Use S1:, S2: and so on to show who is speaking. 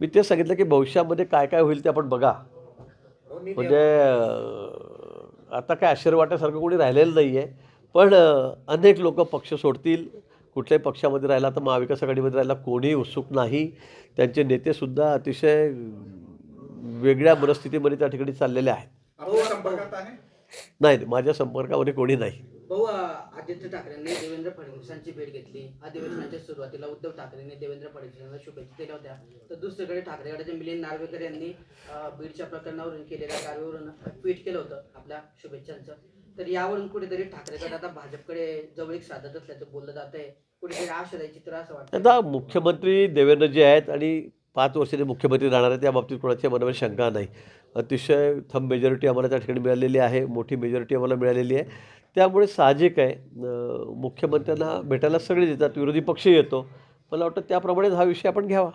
S1: मी ते सांगितलं की भविष्यामध्ये काय काय होईल ते आपण बघा. म्हणजे आता काय आश्चर्य वाटण्यासारखं कोणी राहिलेलं नाही आहे पण अनेक लोक पक्ष सोडतील. कुठल्याही पक्षामध्ये राहिला तर महाविकास आघाडीमध्ये राहिला कोणीही उत्सुक नाही. त्यांचे नेतेसुद्धा अतिशय वेगळ्या मनस्थितीमध्ये त्या ठिकाणी चाललेले आहेत.
S2: आहे?
S1: नाही माझ्या संपर्कामध्ये कोणी नाही.
S3: भाऊ आदित्य ठाकरेंनी देवेंद्र फडणवीसांची भेट घेतली. अधिवेशनाच्या सुरुवातीला उद्धव ठाकरेंनी देवेंद्र फडणवीसांना शुभेच्छा दिल्या होत्या. तर दुसरीकडे ठाकरे गटाचे मिलिंद नार्वेकर यांनी बीडच्या प्रकरणावरून केलेल्या कारवाईवरून ट्विट केलं होतं आपल्या शुभेच्छांचं. तर यावरून कुठेतरी ठाकरे गट आता भाजपकडे जवळीक साधत असल्याचं बोललं जात आहे. कुठेतरी आशा चित्र असं वाटतं
S1: आता मुख्यमंत्री देवेंद्रजी आहेत आणि पाच वर्षांनी मुख्यमंत्री राहणार आहेत त्या बाबतीत कोणाच्या मनामध्ये शंका नाही. अतिशय थंब मेजॉरिटी आम्हाला त्या ठिकाणी मिळालेली आहे मोठी मेजॉरिटी आम्हाला मिळालेली आहे. त्यामुळे साहजिक आहे. मुख्यमंत्र्यांना भेटायला सगळे येतात विरोधी पक्षही येतो. मला वाटतं त्याप्रमाणेच हा विषय आपण घ्यावा.